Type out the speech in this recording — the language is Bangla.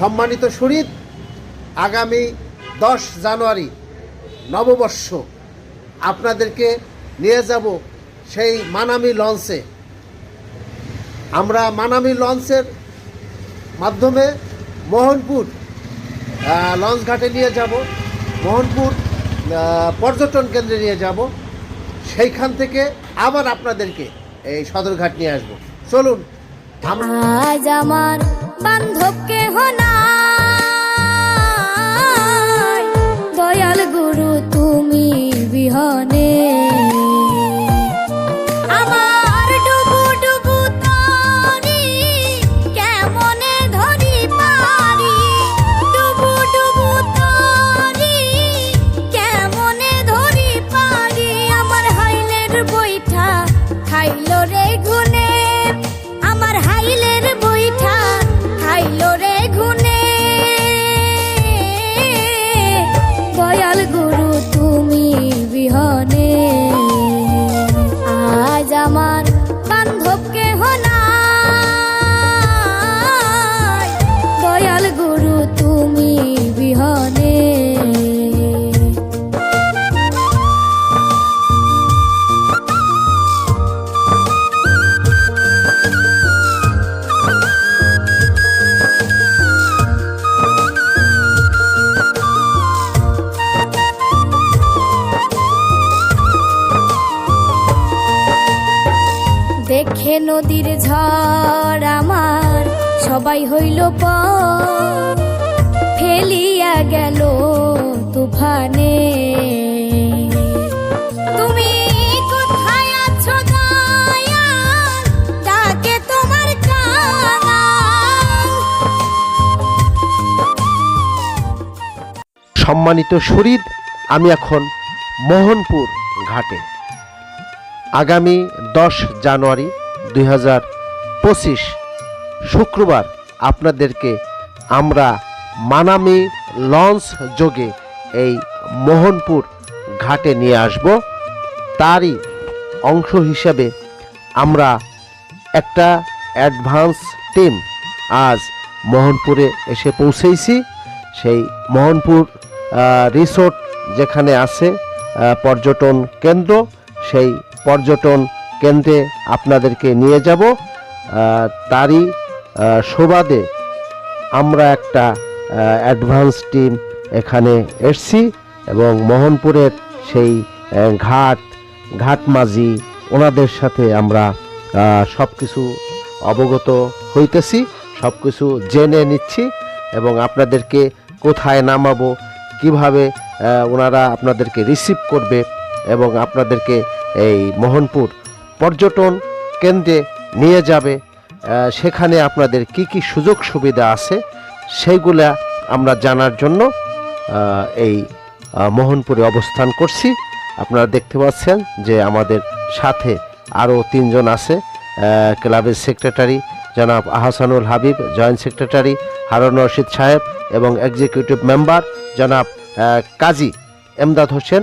সম্মানিত শরীর, আগামী দশ জানুয়ারি নববর্ষ আপনাদেরকে নিয়ে যাব সেই মানামি লঞ্চে। আমরা মানামি লঞ্চের মাধ্যমে মোহনপুর লঞ্চ ঘাটে নিয়ে যাব, মোহনপুর পর্যটন কেন্দ্রে নিয়ে যাব। সেইখান থেকে আবার আপনাদেরকে এই সদরঘাট নিয়ে আসব। চলুন আমার বান্ধব কেহ নদীর ঝড় আমার, সবাই হইল প ফেলিয়া গেল তুফানে। সম্মানিত শরীর, আমি এখন মোহনপুর ঘাটে। আগামী দশ জানুয়ারি দুই হাজার পঁচিশ শুক্রবার আপনাদেরকে আমরা মানামি লঞ্চ যোগে এই মোহনপুর ঘাটে নিয়ে আসব। তারই অংশ হিসাবে আমরা একটা অ্যাডভান্স টিম আজ মোহনপুরে এসে পৌঁছেইছি। সেই মোহনপুর রিসোর্ট যেখানে আছে পর্যটন কেন্দ্র, সেই পর্যটন কেন্দ্রে আপনাদেরকে নিয়ে যাব। তারই সুবাদে আমরা একটা অ্যাডভান্স টিম এখানে এসছি এবং মোহনপুরের সেই আহ, ঘাট ঘাটমাঝি ওনাদের সাথে আমরা সব কিছু অবগত হইতেছি সব কিছু জেনে নিচ্ছি এবং আপনাদেরকে কোথায় নামাবো কীভাবে ওনারা আপনাদেরকে রিসিভ করবে এবং আপনাদেরকে এই মোহনপুর পর্যটন কেন্দ্রে নিয়ে যাবে সেখানে আপনাদের কি কি সুযোগ সুবিধা আছে সেইগুলা আমরা জানার জন্য এই মোহনপুরে অবস্থান করছি। আপনারা দেখতে পাচ্ছেন যে আমাদের সাথে আরও তিনজন আছে ক্লাবের সেক্রেটারি জনাব আহসানুল হাবিব, জয়েন্ট সেক্রেটারি হারুন রশিদ সাহেব এবং এক্সিকিউটিভ মেম্বার জনাব কাজী এমদাদ হোসেন।